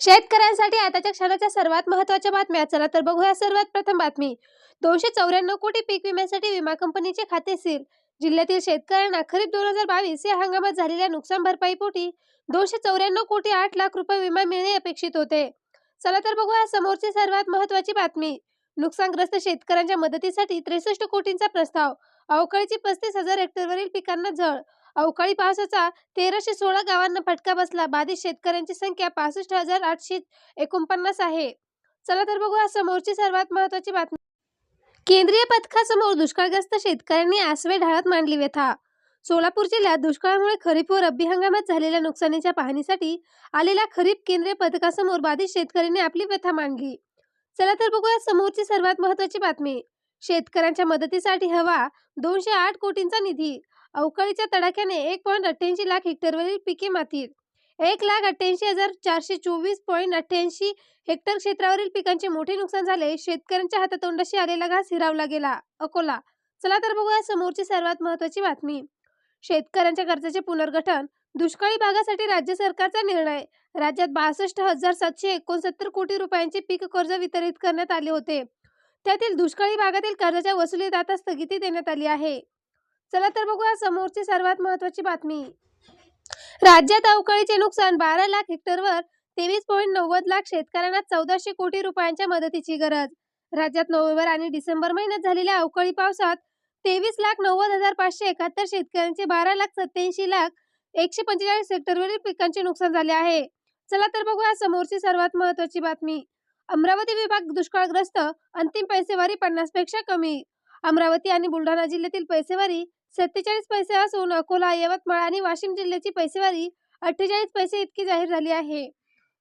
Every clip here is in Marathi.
शेतकऱ्यांसाठी आताच्या क्षणाच्या सर्वात महत्त्वाच्या बातम्या. चला तर बघूया सर्वात प्रथम बातमी. दोनशे चौऱ्याण्णव कोटी पीक विम्यासाठी विमा कंपनीचे खाते सील. जिल्ह्यातील शेतकऱ्यांना खरीप दोन हजार बावीस या हंगामात झालेल्या नुकसान भरपाईपोटी दोनशे चौऱ्याण्णव कोटी आठ लाख रुपये विमा मिळणे अपेक्षित होते. चला तर बघूया समोरची सर्वात महत्वाची बातमी. नुकसानग्रस्त शेतकऱ्यांच्या मदतीसाठी त्रेसष्ट कोटींचा प्रस्ताव. अवकाळीची पस्तीस हजार हेक्टरवरील पिकांना झळ अवकाळी पावसाचा तेराशे सोळा गावांना फटका बसला. बाधित शेतकऱ्यांची संख्या पासष्ट हजार आठशे एकोणपन्नास आहे. चला तर बघूया समोरची सर्वात महत्वाची बातमी. केंद्रीय पथकासमोर दुष्काळग्रस्त शेतकऱ्यांनी आसवे ढाळत मांडली व्यथा. सोलापूर जिल्ह्यात दुष्काळामुळे खरीप व रब्बी हंगामात झालेल्या नुकसानीच्या पाहणीसाठी आलेल्या खरीप केंद्रीय पथकासमोर बाधित शेतकऱ्यांनी आपली व्यथा मांडली. चला तर बघूया समोरची सर्वात महत्वाची बातमी. शेतकऱ्यांच्या मदतीसाठी हवा दोनशे आठ कोटींचा निधी. अवकाळीच्या तडाख्याने एक पॉईंट अठ्ठ्याऐंशी लाख हेक्टरवरील पिके मातीत. एक लाख अठ्ठ्याऐंशी हजार चारशे चोवीस पॉईंट अठ्ठ्याऐंशी हेक्टर क्षेत्रावरील पिकांचे मोठे नुकसान झाले. शेतकऱ्यांच्या हातातोंडाशी आलेला घास हिरावला गेला. अकोला. चला तर बघूया समोरची सर्वात महत्वाची बातमी. शेतकऱ्यांच्या कर्जाचे पुनर्गठन दुष्काळी भागासाठी राज्य सरकारचा निर्णय. राज्यात बासष्ट हजार सातशे एकोणसत्तर कोटी रुपयांचे पीक कर्ज वितरित करण्यात आले होते. त्यातील दुष्काळी भागातील कर्जाच्या वसुलीत आता स्थगिती देण्यात आली आहे. चला तर बघूया समोरची सर्वात महत्वाची बातमी. राज्यात अवकाळीचे नुकसान बारा लाख हेक्टरवर तेवीस पॉईंट नव्वद लाख शेतकऱ्यांना चौदाशे कोटी रुपयांच्या मदतीची गरज. राज्यात नोव्हेंबर आणि डिसेंबर महिन्यात झालेल्या अवकाळी पावसात तेवीस लाख नव्वद हजार पाचशे एकाहत्तर शेतकऱ्यांचे बारा लाख सत्याऐंशी लाख एकशे पंचेचाळीस हेक्टरवरील पिकांचे नुकसान झाले आहे. चला तर बघूया समोरची सर्वात महत्वाची बातमी. अमरावती विभाग दुष्काळग्रस्त अंतिम पैसेवारी पन्नासपेक्षा कमी. अमरावती आणि बुलढाणा जिल्ह्यातील पैसेवारी सत्तेचाळीस पैसे असून अकोला यवतमाळ आणि वाशिम जिल्ह्याची पैसेवारी अठ्ठेचाळीस पैसे इतकी जाहीर झाली आहे.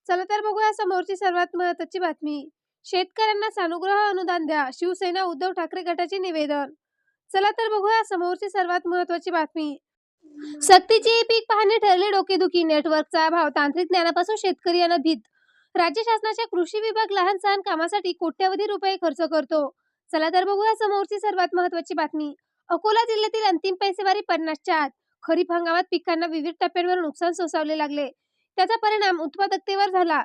चला तर बघूया समोरची सर्वात महत्वाची बातमी. शेतकऱ्यांना सानुग्रह अनुदान द्या. शिवसेना उद्धव ठाकरे गटाचे निवेदन. चला तर बघूया समोरची सर्वात महत्वाची बातमी. सक्तीची पीक पाहणे ठरले डोकेदुखी. नेटवर्कचा अभाव तांत्रिक ज्ञानापासून शेतकरी यांना भीत. राज्य शासनाच्या कृषी विभाग लहान सहान कामासाठी कोट्यवधी रुपये खर्च करतो. चला तर बघूया समोरची सर्वात महत्वाची बातमी. अकोला जिल्ह्यातील अंतिम पैसेवारी पन्नासच्या आत खरीप हंगामात पिकांना विविध टप्प्यांवर नुकसान सोसावले लागले. त्याचा परिणाम उत्पादकतेवर झाला.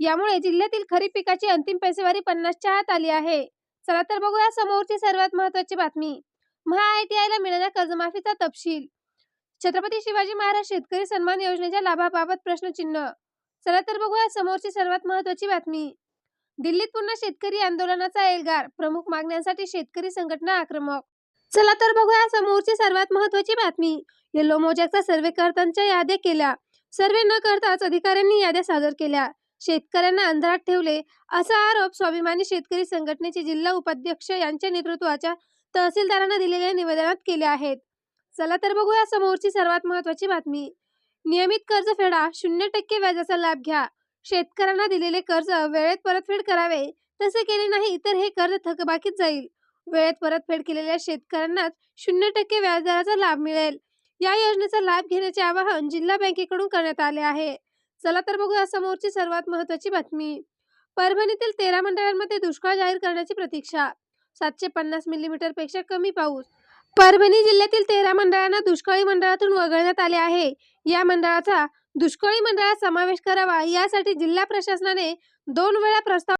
यामुळे जिल्ह्यातील खरीप पिकाची अंतिम पैसेवारी पन्नासच्या आत आली आहे. चला तर बघूया समोरची सर्वात महत्वाची बातमी. महाआयटीआयला मिळणाऱ्या कर्जमाफीचा तपशील. छत्रपती शिवाजी महाराज शेतकरी सन्मान योजनेच्या लाभाबाबत प्रश्नचिन्ह. चला तर बघूया समोरची सर्वात महत्वाची बातमी. दिल्लीत पुन्हा शेतकरी आंदोलनाचा एल्गार. प्रमुख मागण्यांसाठी शेतकरी संघटना आक्रमक. चला तर बघूया समोरची सर्वात महत्वाची बातमी. येलो मोजॅकचा सर्वेकर्त्यांच्या याद्या केल्या. सर्वे न करताच अधिकाऱ्यांनी याद्या सादर केल्या. शेतकऱ्यांना अंधारात ठेवले असा आरोप स्वाभिमानी शेतकरी संघटनेचे जिल्हा उपाध्यक्ष यांच्या नेतृत्वाच्या तहसीलदारांना दिलेल्या निवेदनात केले आहेत. चला तर बघूया समोरची सर्वात महत्वाची बातमी. नियमित कर्ज फेडा शून्य टक्के व्याजाचा लाभ घ्या. शेतकऱ्यांना दिलेले कर्ज वेळेत परतफेड करावे. तसे केले नाही तर हे कर्ज थकबाकीत जाईल. वेळेत परतफेड केलेल्या शेतकऱ्यांनाच शून्य टक्के व्याजदराचा लाभ मिळेल. या योजनेचा लाभ घेण्याचे आवाहन जिल्हा बँकेकडून करण्यात आले आहे. चला तर बघूया समोरची सर्वात महत्वाची बातमी. परभणीतील तेरा मंडळांमध्ये दुष्काळ जाहीर करण्याची प्रतीक्षा. सातशे पन्नास मिलीमीटरपेक्षा कमी पाऊस. परभणी जिल्ह्यातील तेरा मंडळांना दुष्काळी मंडळातून वगळण्यात आले आहे. या मंडळाचा दुष्काळी मंडळात समावेश करावा यासाठी जिल्हा प्रशासनाने दोन वेळा प्रस्ताव